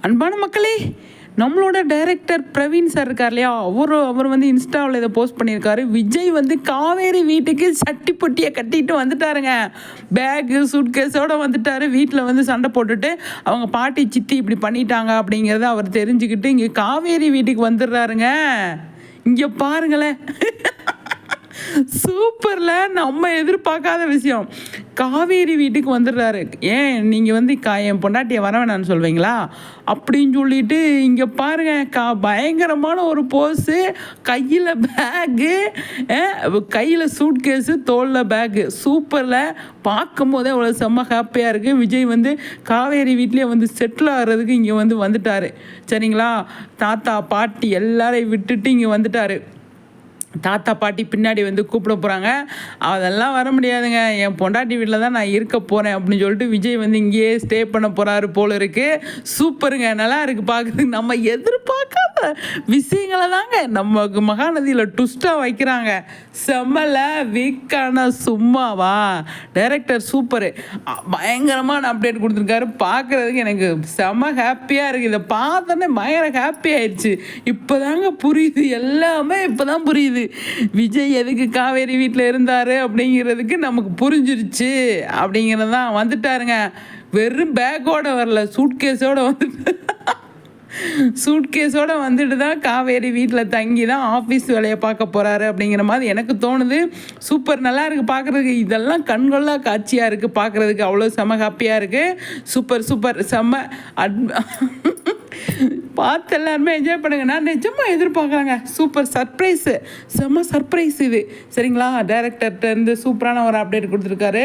அன்பான மக்களே நம்மளோட டைரக்டர் பிரவீன் சார் இருக்கார் இல்லையா? அவர் அவர் வந்து இன்ஸ்டாவில் இதை போஸ்ட் பண்ணியிருக்காரு. விஜய் வந்து காவேரி வீட்டுக்கு சட்டி பொட்டியை கட்டிட்டு வந்துட்டாருங்க. பேகு சூட்கேஸோட வந்துட்டாரு. வீட்டில் வந்து சண்டை போட்டுட்டு அவங்க பாட்டி சித்தி இப்படி பண்ணிட்டாங்க அப்படிங்கிறத அவர் தெரிஞ்சுக்கிட்டு இங்கே காவேரி வீட்டுக்கு வந்துடுறாருங்க. இங்கே பாருங்களேன். சூப்பரில் நம்ம எதிர்பார்க்காத விஷயம். காவேரி வீட்டுக்கு வந்துடுறாரு. ஏன் நீங்கள் வந்து கா என் பொண்டாட்டியை வர வேணாம்னு சொல்வீங்களா? அப்படின்னு சொல்லிட்டு இங்கே பாருங்க கா பயங்கரமான ஒரு போஸு கையில் பேகு கையில் சூட்கேஸு தோளில் பேகு சூப்பரில் பார்க்கும் போதே அவ்வளோ செம்ம ஹாப்பியாக இருக்குது விஜய் வந்து காவேரி வீட்லேயே வந்து செட்டில் ஆகிறதுக்கு இங்கே வந்து வந்துட்டார். சரிங்களா? தாத்தா பாட்டி எல்லாரையும் விட்டுட்டு இங்கே வந்துட்டார். தாத்தா பாட்டி பின்னாடி வந்து கூப்பிட போகிறாங்க அதெல்லாம் வர முடியாதுங்க. என் பொண்டாட்டி வீட்டில் தான் நான் இருக்க போகிறேன் அப்படின்னு சொல்லிட்டு விஜய் வந்து இங்கேயே ஸ்டே பண்ண போகிறாரு போல இருக்குது சூப்பருங்க நல்லா இருக்குது பார்க்குறதுக்கு நம்ம எதிர்பார்க்க விஷயங்களை தாங்க நம்ம மகாநதியில் ட்விஸ்ட்டாக வைக்கிறாங்க. செம்மல வீக்கான சும்மாவா? டைரக்டர் சூப்பரு பயங்கரமான அப்டேட் கொடுத்துருக்காரு. பார்க்குறதுக்கு எனக்கு செம்ம ஹாப்பியாக இருக்குது இதை பார்த்தோன்னே பயங்கர ஹாப்பி ஆயிடுச்சு. இப்போ தாங்க புரியுது. எல்லாமே இப்போ தான் புரியுது. விஜய் எதுக்கு காவேரி வீட்டில் இருந்தார் அப்படிங்கிறதுக்கு நமக்கு புரிஞ்சிருச்சு. அப்படிங்கிறது தான் வந்துட்டாருங்க. வெறும் பேக்கோட வரல. சூட்கேஸோட வந்து சூட்கேஸோட வந்துட்டு தான் காவேரி வீட்டில் தங்கி தான் ஆஃபீஸ் வேலையை பார்க்க போகிறாரு அப்படிங்கிற மாதிரி எனக்கு தோணுது. சூப்பர் நல்லா இருக்குது பார்க்குறதுக்கு. இதெல்லாம் கண்கொள்ளா காட்சியாக இருக்குது பார்க்குறதுக்கு. அவ்வளோ செம ஹாப்பியாக இருக்குது சூப்பர் சூப்பர். செம்ம அட் பார்த்து எல்லாருமே என்ஜாய் பண்ணுங்க. நான் நிஜமாக எதிர்பார்க்குறாங்க சூப்பர் சர்ப்ரைஸு. செம்ம சர்ப்ரைஸ் இது. சரிங்களா? டேரக்டர்கிட்ட இருந்து சூப்பரான ஒரு அப்டேட் கொடுத்துருக்காரு.